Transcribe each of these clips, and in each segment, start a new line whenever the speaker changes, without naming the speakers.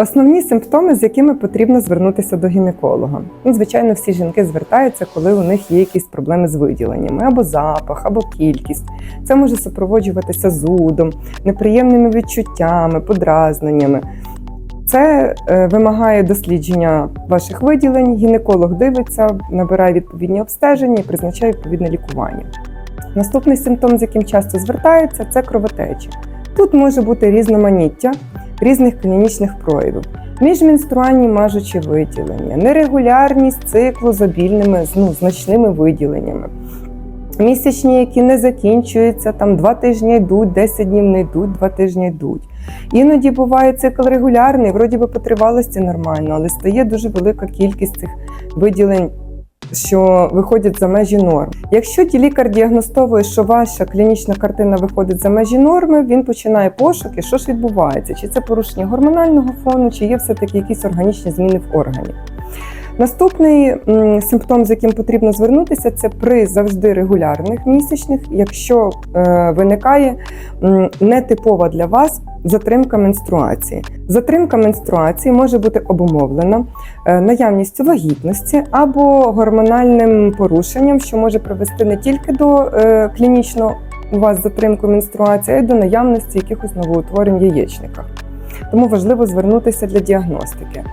Основні симптоми, з якими потрібно звернутися до гінеколога. Ну, звичайно, всі жінки звертаються, коли у них є якісь проблеми з виділеннями, або запах, або кількість. Це може супроводжуватися зудом, неприємними відчуттями, подразненнями. Це е, вимагає дослідження ваших виділень. Гінеколог дивиться, набирає відповідні обстеження і призначає відповідне лікування. Наступний симптом, з яким часто звертаються, це кровотечі. Тут може бути різноманіття різних клінічних проявів, міжменструальні мажучі виділення, нерегулярність циклу з обільними ну, значними виділеннями. Місячні, які не закінчуються, там два тижні йдуть, 10 днів не йдуть, два тижні йдуть. Іноді буває цикл регулярний, вроді би по тривалості нормально, але стає дуже велика кількість цих виділень, що виходять за межі норм. Якщо лікар діагностовує, що ваша клінічна картина виходить за межі норми, він починає пошуки, що ж відбувається, чи це порушення гормонального фону, чи є все-таки якісь органічні зміни в органі. Наступний симптом, з яким потрібно звернутися, це при завжди регулярних місячних, якщо е, виникає нетипова для вас затримка менструації. Затримка менструації може бути обумовлена е, наявністю вагітності або гормональним порушенням, що може привести не тільки до е, клінічно у вас затримку менструації, а й до наявності якихось новоутворень в яєчниках. Тому важливо звернутися для діагностики.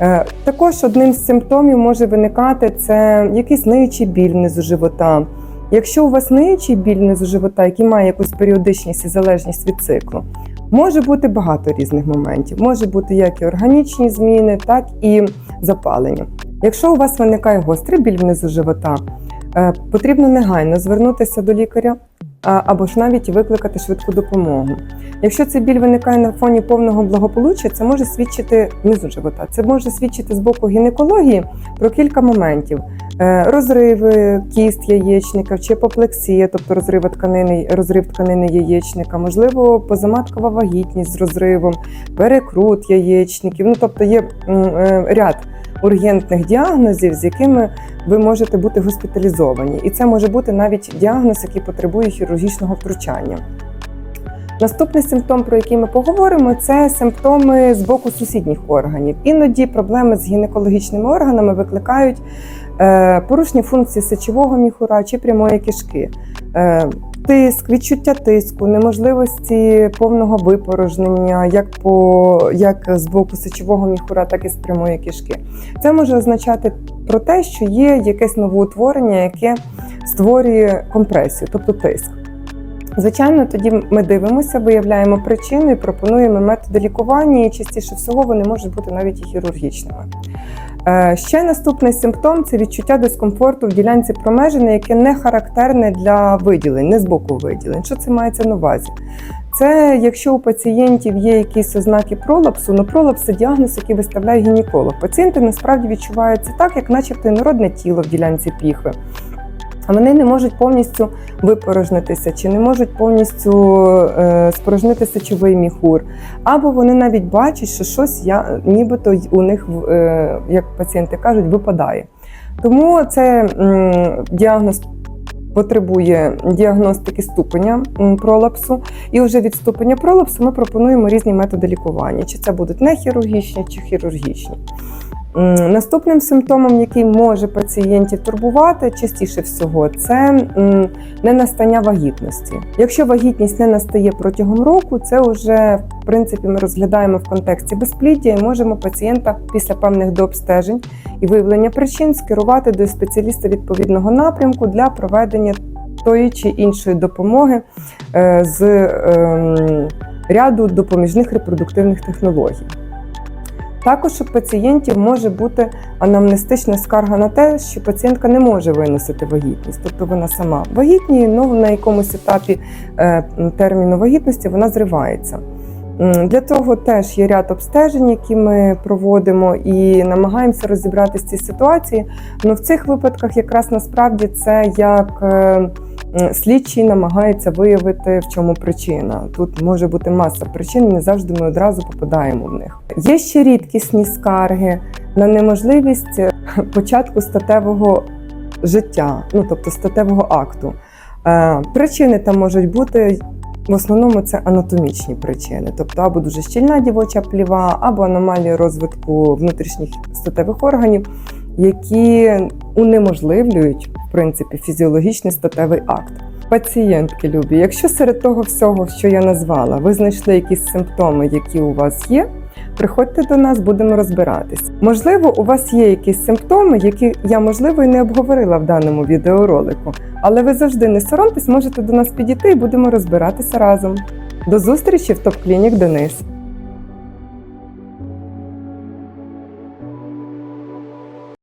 Е, Також одним з симптомів може виникати це якийсь ниючий біль внизу живота. Якщо у вас ниючий біль внизу живота, який має якусь періодичність і залежність від циклу, може бути багато різних моментів. Може бути як і органічні зміни, так і запалення. Якщо у вас виникає гострий біль внизу живота, е, потрібно негайно звернутися до лікаря або ж навіть викликати швидку допомогу. Якщо цей біль виникає на фоні повного благополуччя, це може свідчити внизу живота. Це може свідчити з боку гінекології про кілька моментів: Е, розриви кіст яєчника, чи апоплексія, тобто розрив тканини, розрив тканини яєчника, можливо, позаматкова вагітність з розривом, перекрут яєчників. Ну тобто є е, ряд ургентних діагнозів, з якими ви можете бути госпіталізовані, і це може бути навіть діагноз, який потребує хірургічного втручання. Наступний симптом, про який ми поговоримо, це симптоми з боку сусідніх органів. Іноді проблеми з гінекологічними органами викликають е, порушення функції сечового міхура чи прямої кишки. Тиск, відчуття тиску, неможливості повного випорожнення, як по як з боку сечового міхура, так і з прямої кишки. Це може означати про те, що є якесь новоутворення, яке створює компресію, тобто тиск. Звичайно, тоді ми дивимося, виявляємо причини, пропонуємо методи лікування, і частіше всього вони можуть бути навіть і хірургічними. Е, Ще наступний симптом це відчуття дискомфорту в ділянці промежини, яке не характерне для виділень, не з боку виділень. Що це мається на увазі? Це якщо у пацієнтів є якісь ознаки пролапсу, ну пролапс це діагноз, який виставляє гінеколог. Пацієнти насправді відчуваються так, як начебто інородне тіло в ділянці піхви. А вони не можуть повністю випорожнитися, чи не можуть повністю е, спорожнити сечовий міхур. Або вони навіть бачать, що щось я, нібито у них, е, як пацієнти кажуть, випадає. Тому це м, діагноз потребує діагностики ступеня пролапсу. І вже від ступеня пролапсу ми пропонуємо різні методи лікування. Чи це будуть не хірургічні, чи хірургічні. Наступним симптомом, який може пацієнтів турбувати частіше всього, це ненастання вагітності. Якщо вагітність не настає протягом року, це вже в принципі ми розглядаємо в контексті безпліддя і можемо пацієнта після певних дообстежень і виявлення причин скерувати до спеціаліста відповідного напрямку для проведення тої чи іншої допомоги е, з ем, ряду допоміжних репродуктивних технологій. Також у пацієнтів може бути анамнестична скарга на те, що пацієнтка не може виносити вагітність, тобто вона сама вагітніє, ну на якомусь етапі е, терміну вагітності вона зривається. Для того теж є ряд обстежень, які ми проводимо, і намагаємося розібратися в цій ситуації. Ну в цих випадках якраз насправді це як е, слідчий намагається виявити, в чому причина. Тут може бути маса причин, не завжди ми одразу попадаємо в них. Є ще рідкісні скарги на неможливість е, початку статевого життя, ну тобто статевого акту. Е, Причини там можуть бути В основному це анатомічні причини, тобто або дуже щільна дівоча пліва, або аномалії розвитку внутрішніх статевих органів, які унеможливлюють в принципі фізіологічний статевий акт. Пацієнтки любі, якщо серед того всього, що я назвала, ви знайшли якісь симптоми, які у вас є, приходьте до нас, будемо розбиратись. Можливо, у вас є якісь симптоми, які я можливо і не обговорила в даному відеоролику, але ви завжди не соромтесь, можете до нас підійти і будемо розбиратися разом. До зустрічі в топ клінік Денис.